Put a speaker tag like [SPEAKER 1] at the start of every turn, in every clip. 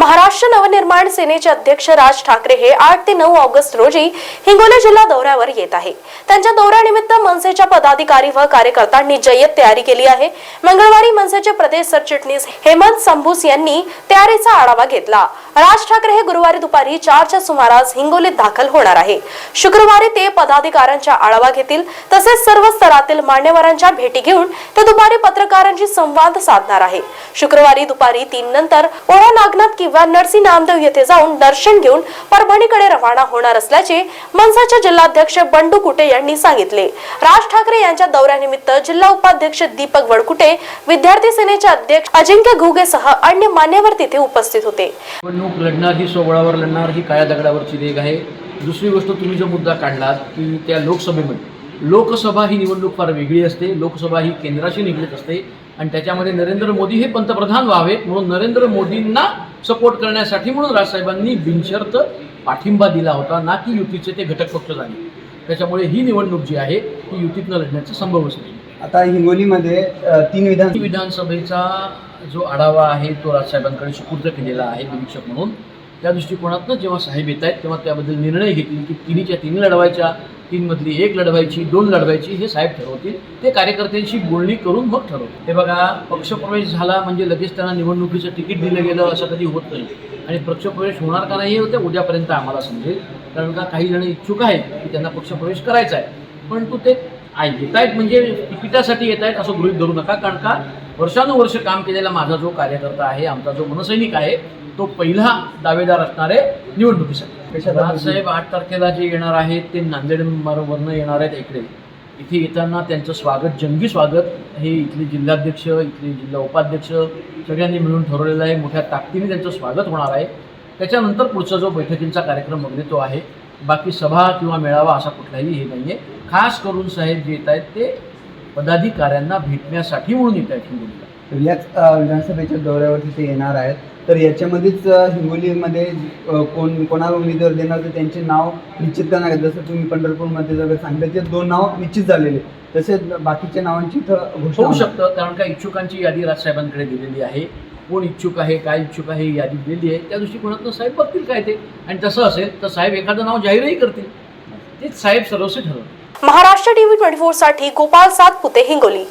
[SPEAKER 1] মহারাজ महाराष्ट्र नवनिर्माण सेनेचे अध्यक्ष राज ठाकरे हे आठ ते नऊ ऑगस्ट रोजी हिंगोली जिल्हा दौऱ्यावर येत आहे. त्यांच्या दौऱ्यानिमित्त मनसेच्या पदाधिकारी व कार्यकर्त्यांनी जय्यत तयारी केली आहे. मंगळवारी मनसेचे प्रदेश सरचिटणीस हेमंत संभूस यांनी तयारीचा आढावा घेतला. राज ठाकरे हे गुरुवारी दुपारी चारच्या सुमारास हिंगोलीत दाखल होणार आहे. शुक्रवारी ते पदाधिकाऱ्यांचा आढावा घेतील. तसेच सर्व स्तरातील मान्यवरांच्या भेटी घेऊन ते दुपारी पत्रकारांशी संवाद साधणार आहे. शुक्रवारी दुपारी तीन नंतर ओळा नागनाथ किंवा नरसी नामदेव येथे जाऊन दर्शन घेऊन परभणीकडे रवाना होणार असल्याचे मनसाचे जिल्हाध्यक्ष बंडू कुटे यांनी सांगितले. राज ठाकरे यांच्या दौऱ्यानिमित्त जिल्हा उपाध्यक्ष दीपक वडकुटे विद्यार्थी सेनेचे अध्यक्ष अजिंक्य घुगेसह अन्य मान्यवर तिथे उपस्थित होते.
[SPEAKER 2] निवडणूक लढणार ही सोवळावर लढणार ही काळ्या दगडावरची देग आहे. दुसरी गोष्ट तुम्ही जो मुद्दा काढलात की त्या लोकसभेमध्ये लोकसभा ही निवडणूक फार वेगळी असते लोकसभा ही केंद्राशी निगडीत असते आणि त्याच्यामध्ये नरेंद्र मोदी हे पंतप्रधान व्हावेत म्हणून नरेंद्र मोदींना सपोर्ट करण्यासाठी म्हणून राजसाहेबांनी बिनशर्त पाठिंबा दिला होता ना की युतीचे ते घटक पक्ष झाले. त्याच्यामुळे ही निवडणूक जी आहे ती युतीतनं लढण्याचा संभवच नाही.
[SPEAKER 3] आता हिंगोलीमध्ये तीन विधान
[SPEAKER 2] विधानसभेचा जो आढावा आहे तो राजसाहेबांकडे सुपूर्द केलेला आहे निरीक्षक म्हणून. त्या दृष्टिकोनातनं जेव्हा साहेब येत आहेत तेव्हा त्याबद्दल निर्णय घेतील की तिन्हीच्या तिन्ही लढवायच्या तीनमधली एक लढवायची दोन लढवायची हे साहेब ठरवतील. ते कार्यकर्त्यांशी बोलणी करून मग ठरवतील. हे बघा पक्षप्रवेश झाला म्हणजे लगेच त्यांना निवडणुकीचं तिकीट दिलं गेलं असं कधी होत नाही. आणि पक्षप्रवेश होणार का नाही हे ते उद्यापर्यंत आम्हाला समजेल. कारण का काही जण इच्छुक आहेत की त्यांना पक्षप्रवेश करायचा आहे. परंतु ते येत आहेत म्हणजे तिकिटासाठी येत आहेत असं गृहित धरू नका. कारण का वर्षानुवर्ष काम केलेला माझा जो कार्यकर्ता आहे आमचा जो मनसैनिक आहे तो पहिला दावेदार असणार आहे निवडणुकीसाठी राजसाहेब आठ तारखेला जे येणार आहेत ते नांदेड मार्गवरनं येणार आहेत इकडे. इथे येताना त्यांचं स्वागत जंगी स्वागत. हे इथले जिल्हाध्यक्ष इथले जिल्हा उपाध्यक्ष सगळ्यांनी मिळून ठरवलेलं आहे. मोठ्या ताकदीने त्यांचं स्वागत होणार आहे. त्याच्यानंतर पुढचा जो बैठकींचा कार्यक्रम वगैरे तो आहे. बाकी सभा किंवा मेळावा असा कुठलाही हे नाही आहे खास करून साहेब जे येत आहेत ते पदाधिकाऱ्यांना भेटण्यासाठी म्हणून येत आहेत हिंगोलीला
[SPEAKER 3] तर याच विधानसभेच्या दौऱ्यावरती ते येणार आहेत. तर याच्यामध्येच हिंगोलीमध्ये कोण कोणाला उमेदवार देणार तर त्यांचे नाव निश्चित करणार आहेत. जसं तुम्ही पंढरपूरमध्ये जर सांगितलं ते दोन नाव निश्चित झालेले तसेच बाकीच्या नावांची इथं घोषणा
[SPEAKER 2] होऊ. शकतं कारण का इच्छुकांची यादी राजसाहेबांकडे दिलेली आहे. कोण इच्छुक आहे काय इच्छुक आहे यादी दिलेली आहे. त्या दृष्टिकोनातून साहेब बघतील काय ते. आणि तसं असेल तर साहेब एखादं नाव जाहीरही करतील. तेच साहेब सर्वस्वी ठरवतील.
[SPEAKER 1] महाराष्ट्र टीव्ही ट्वेंटी फोर साठी गोपाळ सातपुते हिंगोली.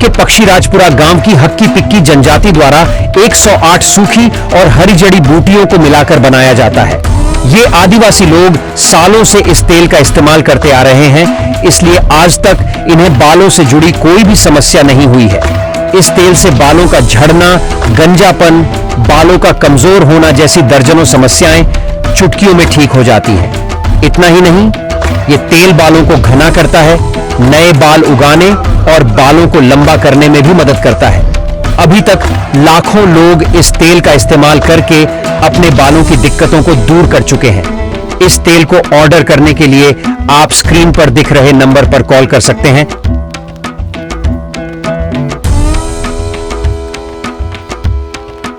[SPEAKER 4] के पक्षी राजपुरा गाँव की हक्की पिक्की जनजाति द्वारा 108 सूखी और हरी जड़ी बूटियों को मिलाकर बनाया जाता है। ये आदिवासी लोग सालों से इस तेल का इस्तेमाल करते आ रहे हैं, इसलिए आज तक इन्हें बालों से जुड़ी कोई भी समस्या नहीं हुई है। इस तेल से बालों का झड़ना, गंजापन, बालों का कमज़ोर होना जैसी दर्जनों समस्याएँ चुटकियों में ठीक हो जाती हैं। इतना ही नहीं, ये तेल बालों को घना करता है, नए बाल उगाने और बालों को लंबा करने में भी मदद करता है। अभी तक लाखों लोग इस तेल का इस्तेमाल करके अपने बालों की दिक्कतों को दूर कर चुके हैं। इस तेल को ऑर्डर करने के लिए आप स्क्रीन पर दिख रहे नंबर पर कॉल कर सकते हैं।